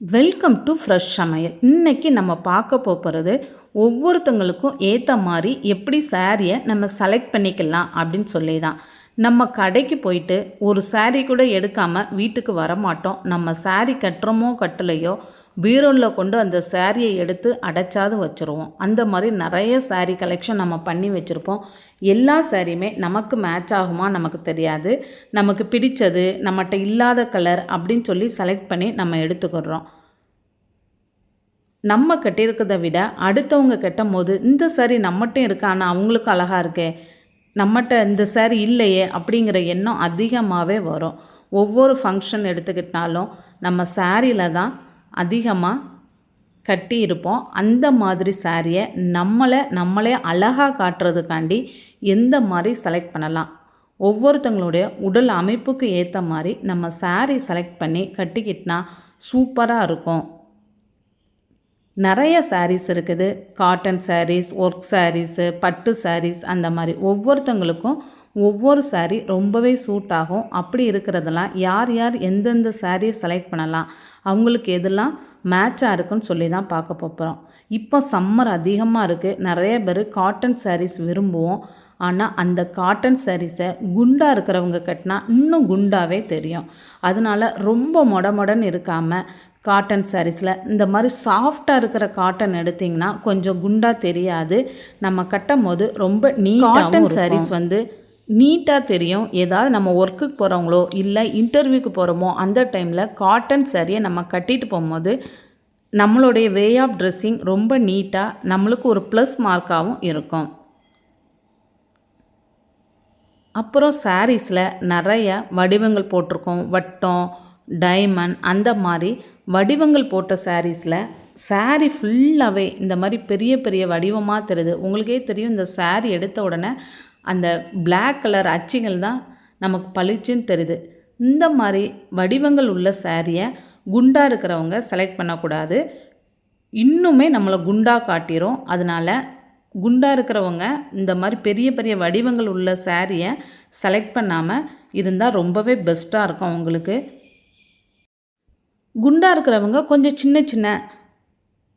Welcome to fresh சமையல். இன்றைக்கி நம்ம பார்க்க போகிறது ஒவ்வொருத்தங்களுக்கும் ஏற்ற மாதிரி எப்படி சாரியை நம்ம செலக்ட் பண்ணிக்கலாம் அப்படின்னு சொல்லி தான் நம்ம கடைக்கு போயிட்டு ஒரு saree கூட எடுக்காமல் வீட்டுக்கு வரமாட்டோம். நம்ம saree கட்டுறோமோ கட்டலையோ பீரோவில் கொண்டு அந்த சாரியை எடுத்து அடைச்சாது வச்சுருவோம். அந்த மாதிரி நிறைய saree கலெக்ஷன் நம்ம பண்ணி வச்சுருப்போம். எல்லா சாரியுமே நமக்கு மேட்ச் ஆகுமா நமக்கு தெரியாது. நமக்கு பிடித்தது நம்மகிட்ட இல்லாத கலர் அப்படின்னு சொல்லி செலக்ட் பண்ணி நம்ம எடுத்துக்கிறோம். நம்ம கட்டியிருக்கிறத விட அடுத்தவங்க கட்டும் போது இந்த சாரி நம்மகிட்ட இருக்கா ஆனால் அவங்களுக்கு அழகாக இருக்கே நம்மகிட்ட இந்த சாரி இல்லையே அப்படிங்கிற எண்ணம் அதிகமாகவே வரும். ஒவ்வொரு ஃபங்க்ஷன் எடுத்துக்கிட்டாலும் நம்ம சாரியில் தான் அதிகமாக கட்டி இருப்போம். அந்த மாதிரி சாரியை நம்மளை நம்மளே அழகாக காட்டுறதுக்காண்டி எந்த மாதிரி செலக்ட் பண்ணலாம்? ஒவ்வொருத்தங்களுடைய உடல் அமைப்புக்கு ஏற்ற மாதிரி நம்ம saree செலக்ட் பண்ணி கட்டிக்கிட்டினா சூப்பராக இருக்கும். நிறைய சாரீஸ் இருக்குது. காட்டன் சாரீஸ் ஒர்க் சாரீஸு பட்டு சாரீஸ் அந்த மாதிரி. ஒவ்வொருத்தங்களுக்கும் ஒவ்வொரு saree ரொம்பவே சூட் ஆகும். அப்படி இருக்கிறதெல்லாம் யார் யார் எந்தெந்த சாரியை செலக்ட் பண்ணலாம் அவங்களுக்கு எதெல்லாம் மேட்சாக இருக்குன்னு சொல்லி தான் பார்க்க போகிறோம் இப்போ சம்மர் அதிகமாக இருக்குது நிறைய பேர் காட்டன் sarees விரும்புவோம். ஆனால் அந்த காட்டன் சாரீஸை குண்டாக இருக்கிறவங்க கட்டினா இன்னும் குண்டாவே தெரியும். அதனால ரொம்ப மொட மொடன்னு இருக்காமல் காட்டன் சாரீஸில் இந்த மாதிரி சாஃப்டாக இருக்கிற காட்டன் எடுத்திங்கன்னா கொஞ்சம் குண்டாக தெரியாது. நம்ம கட்டும் போது ரொம்ப நீ காட்டன் சாரீஸ் வந்து நீட்டாக தெரியும் ஏதாவது நம்ம ஒர்க்குக்கு போகிறவங்களோ இல்லை இன்டர்வியூக்கு போகிறோமோ அந்த டைமில் காட்டன் சரியை நம்ம கட்டிட்டு போகும்போது நம்மளுடைய வே ஆஃப் ட்ரெஸ்ஸிங் ரொம்ப நீட்டாக நம்மளுக்கு ஒரு ப்ளஸ் மார்க்காகவும் இருக்கும். அப்புறம் சாரீஸில் நிறைய வடிவங்கள் போட்டிருக்கோம். வட்டம் டைமண்ட் அந்த மாதிரி வடிவங்கள் போட்ட சாரீஸில் saree ஃபுல்லாகவே இந்த மாதிரி பெரிய பெரிய வடிவமாக தெரியுது. உங்களுக்கே தெரியும் இந்த saree எடுத்த உடனே அந்த பிளாக் கலர் அச்சுகள் தான் நமக்கு பளிச்சுன்னு தெரியுது. இந்த மாதிரி வடிவங்கள் உள்ள சாரியை குண்டாக இருக்கிறவங்க செலக்ட் பண்ணக்கூடாது. இன்னுமே நம்மளை குண்டாக காட்டிரும். அதனால குண்டாக இருக்கிறவங்க இந்த மாதிரி பெரிய பெரிய வடிவங்கள் உள்ள சாரியை செலக்ட் பண்ணாமல் இருந்தால் ரொம்பவே பெஸ்ட்டாக இருக்கும் அவங்களுக்கு. குண்டாக இருக்கிறவங்க கொஞ்சம் சின்ன சின்ன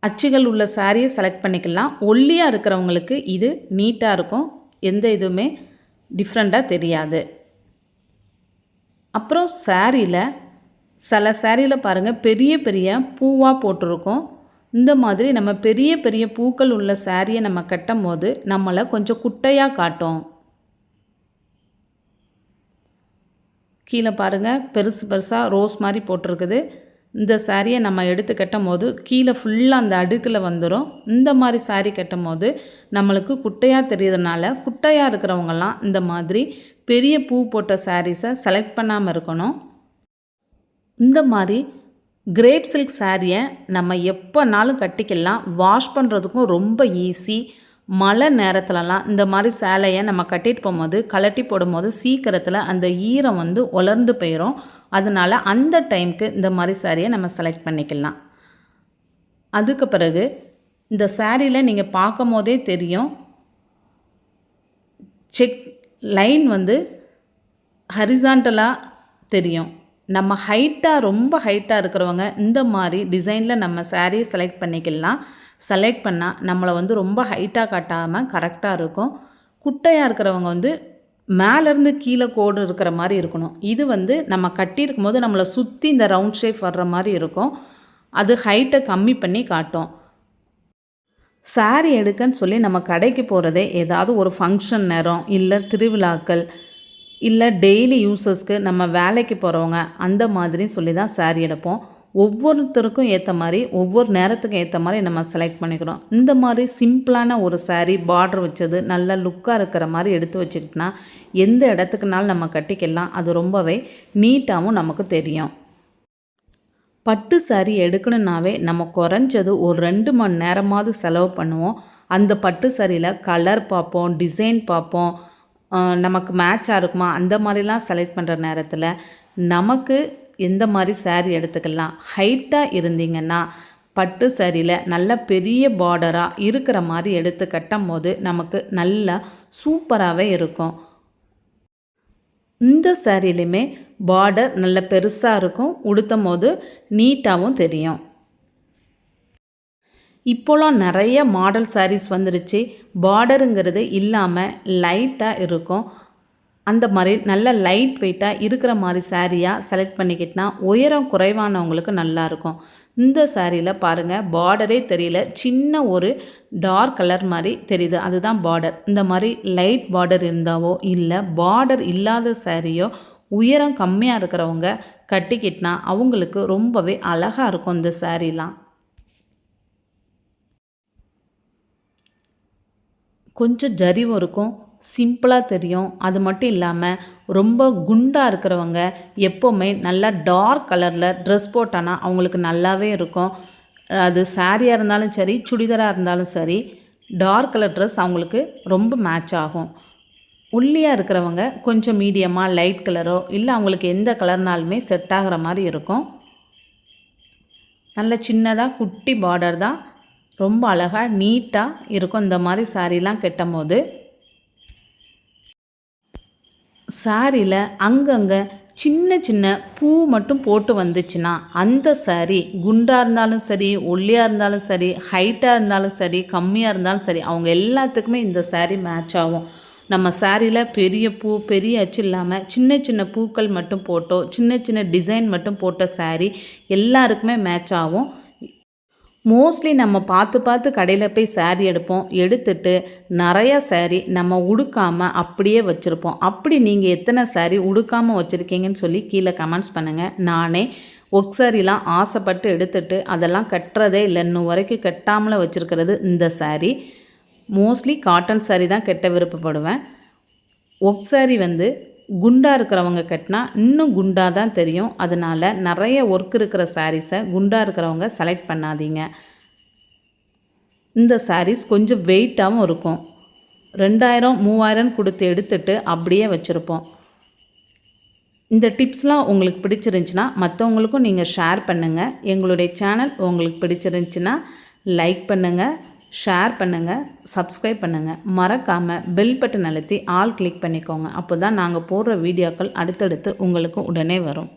அச்சுகள் உள்ள சாரியை செலக்ட் பண்ணிக்கலாம். ஒல்லியாக இருக்கிறவங்களுக்கு இது நீட்டாக இருக்கும். எந்த இதுவுமே டிஃப்ரெண்ட்டாக தெரியாது. அப்புறம் சாரியில் சில சாரியில் பாருங்கள் பெரிய பெரிய பூவாக போட்டிருக்கோம். இந்த மாதிரி நம்ம பெரிய பெரிய பூக்கள் உள்ள சாரியை நம்ம கட்டும் போது நம்மளை கொஞ்சம் குட்டையாக காட்டும். கீழே பாருங்கள் பெருசு பெருசாக ரோஸ் மாதிரி போட்டிருக்குது. இந்த சாரியை நம்ம எடுத்து கட்டும் போது கீழே ஃபுல்லாக அந்த அடுக்கில் வந்துடும் இந்த மாதிரி சாரி கட்டும் போது நம்மளுக்கு குட்டையாக தெரியறதுனால குட்டையாக இருக்கிறவங்கலாம் இந்த மாதிரி பெரிய பூ போட்ட சாரீஸை செலக்ட் பண்ணாமல் இருக்கணும். இந்த மாதிரி கிரேப் சில்க் சாரியை நம்ம எப்போனாலும் கட்டிக்கலாம். வாஷ் பண்ணுறதுக்கும் ரொம்ப ஈஸி மழை நேரத்துலலாம் இந்த மாதிரி சேலையை நம்ம கட்டிட்டு போகும்போது கலட்டி போடும்போது சீக்கிரத்தில் அந்த ஈரம் வந்து உலர்ந்து போயிடும் அதனால் அந்த டைம்க்கு இந்த மாதிரி சாரியை நம்ம செலக்ட் பண்ணிக்கலாம். அதுக்கு பிறகு இந்த சாரியில் நீங்கள் பார்க்கும் போதே தெரியும் செக் லைன் வந்து ஹரிசாண்டலாக தெரியும். நம்ம ஹைட்டாக ரொம்ப ஹைட்டாக இருக்கிறவங்க இந்த மாதிரி டிசைனில் நம்ம சாரியை செலக்ட் பண்ணிக்கலாம். செலக்ட் பண்ணால் நம்மளை வந்து ரொம்ப ஹைட்டாக காட்டாமல் கரெக்டாக இருக்கும். குட்டையாக இருக்கிறவங்க வந்து மேலேருந்து கீழே கோடு இருக்கிற மாதிரி இருக்கணும். இது வந்து நம்ம கட்டியிருக்கும் போது நம்மளை சுற்றி இந்த ரவுண்ட் ஷேப் வர்ற மாதிரி இருக்கும். அது ஹைட்டை கம்மி பண்ணி காட்டும். சாரி எடுக்கன்னு சொல்லி நம்ம கடைக்கு போகிறதே ஏதாவது ஒரு ஃபங்க்ஷன் நேரம் இல்லை திருவிழாக்கள் இல்லை டெய்லி யூசஸ்க்கு நம்ம வேலைக்கு போகிறவங்க அந்த மாதிரி சொல்லி தான் சாரி எடுப்போம். ஒவ்வொருத்தருக்கும் ஏற்ற மாதிரி ஒவ்வொரு நேரத்துக்கும் ஏற்ற மாதிரி நம்ம செலக்ட் பண்ணிக்கிறோம். இந்த மாதிரி சிம்பிளான ஒரு சாரீ பார்டர் வச்சது நல்ல லுக்காக இருக்கிற மாதிரி எடுத்து வச்சுக்கிட்டோன்னா எந்த இடத்துக்குனாலும் நம்ம கட்டிக்கலாம். அது ரொம்பவே நீட்டாகவும் நமக்கு தெரியும். பட்டு சாரி எடுக்கணுன்னாவே நம்ம குறைஞ்சது ஒரு ரெண்டு மணி நேரமாவது செலவு பண்ணுவோம். அந்த பட்டு சாரியில் கலர் பார்ப்போம் டிசைன் பார்ப்போம். நமக்கு மேட்சாக இருக்குமா? அந்த மாதிரிலாம் செலக்ட் பண்ணுற நேரத்தில் நமக்கு எந்த மாதிரி சேரீ எடுத்துக்கலாம்? ஹைட்டாக இருந்தீங்கன்னா பட்டு சரியில் நல்ல பெரிய பார்டராக இருக்கிற மாதிரி எடுத்து கட்டும் போது நமக்கு நல்லா சூப்பராகவே இருக்கும். இந்த சாரிலையுமே பார்டர் நல்ல பெருசாக இருக்கும் உடுத்தும் போது நீட்டாகவும் தெரியும். இப்போலாம் நிறைய மாடல் சாரீஸ் வந்துருச்சு. பார்டருங்கிறது இல்லாமல் லைட்டாக இருக்கும். அந்த மாதிரி நல்ல லைட் வெயிட்டாக இருக்கிற மாதிரி சாரியாக செலக்ட் பண்ணிக்கிட்டினா உயரம் குறைவானவங்களுக்கு நல்லாயிருக்கும் இந்த சாரியில் பாருங்கள் பார்டரே தெரியல சின்ன ஒரு டார்க் கலர் மாதிரி தெரியுது. அதுதான் பார்டர் இந்த மாதிரி லைட் பார்டர் இருந்தாவோ இல்லை பார்டர் இல்லாத சாரியோ உயரம் கம்மியாக இருக்கிறவங்க கட்டிக்கிட்டினா அவங்களுக்கு ரொம்பவே அழகாக இருக்கும் இந்த சாரீலாம் கொஞ்சம் ஜரிவும் இருக்கும். சிம்பிளாக தெரியும். அது மட்டும் இல்லாமல் ரொம்ப குண்டாக இருக்கிறவங்க எப்போவுமே நல்லா டார்க் கலரில் ட்ரெஸ் போட்டானா அவங்களுக்கு நல்லாவே இருக்கும். அது சாரியாக இருந்தாலும் சரி சுடிதாராக இருந்தாலும் சரி டார்க் கலர் ட்ரெஸ் அவங்களுக்கு ரொம்ப மேட்ச் ஆகும். ஒல்லியாக இருக்கிறவங்க கொஞ்சம் மீடியமாக லைட் கலரோ இல்லை அவங்களுக்கு எந்த கலர்னாலுமே செட் ஆகிற மாதிரி இருக்கும். நல்ல சின்னதாக குட்டி பார்டர் தான் ரொம்ப அழகாக நீட்டாக இருக்கும். இந்த மாதிரி சாரீலாம் கெட்டும் போது சாரியில் அங்கங்கே சின்ன சின்ன பூ மட்டும் போட்டு வந்துச்சுன்னா அந்த சாரி குண்டாக இருந்தாலும் சரி ஒல்லியாக இருந்தாலும் சரி ஹைட்டாக இருந்தாலும் சரி கம்மியாக இருந்தாலும் சரி அவங்க எல்லாத்துக்குமே இந்த சாரி மேட்ச் ஆகும். நம்ம சாரியில் பெரிய பூ பெரிய அச்சு இல்லாமல் சின்ன சின்ன பூக்கள் மட்டும் போட்டோ சின்ன சின்ன டிசைன் மட்டும் போட்ட சாரி எல்லாருக்குமே மேட்ச் ஆகும். மோஸ்ட்லி நம்ம பார்த்து பார்த்து கடையில் போய் சாரீ எடுப்போம். எடுத்துட்டு நிறையா சேரீ நம்ம உடுக்காமல் அப்படியே வச்சுருப்போம். அப்படி நீங்கள் எத்தனை சேரீ உடுக்காமல் வச்சுருக்கீங்கன்னு சொல்லி கீழே கமெண்ட்ஸ் பண்ணுங்கள் நானே ஒர்க் சாரீலாம் ஆசைப்பட்டு எடுத்துட்டு அதெல்லாம் கட்டுறதே இல்லை. இன்னும் வரைக்கும் கட்டாமல வச்சுருக்கிறது இந்த சாரீ மோஸ்ட்லி காட்டன் சாரீ தான் கெட்ட விருப்பப்படுவேன். ஒர்க் சாரீ வந்து குண்டாக இருக்கிறவங்க கட்டினா இன்னும் குண்டாக தான் தெரியும். அதனால் நிறைய ஒர்க் இருக்கிற சாரீஸை குண்டாக இருக்கிறவங்க செலக்ட் பண்ணாதீங்க. இந்த சாரீஸ் கொஞ்சம் வெயிட்டாகவும் இருக்கும். ரெண்டாயிரம் மூவாயிரம் கொடுத்து எடுத்துட்டு அப்படியே வச்சுருப்போம். இந்த டிப்ஸ்லாம் உங்களுக்கு பிடிச்சிருந்துச்சின்னா மற்றவங்களுக்கும் நீங்கள் ஷேர் பண்ணுங்கள் எங்களுடைய சேனல் உங்களுக்கு பிடிச்சிருந்துச்சின்னா லைக் பண்ணுங்கள் ஷேர் பண்ணுங்கள் சப்ஸ்கிரைப் பண்ணுங்கள் மறக்காமல் பெல் பட்டன் அழுத்தி ஆல் கிளிக் பண்ணிக்கோங்க. அப்போ தான் நாங்கள் போடுற வீடியோக்கள் அடுத்தடுத்து உங்களுக்கு உடனே வரும்.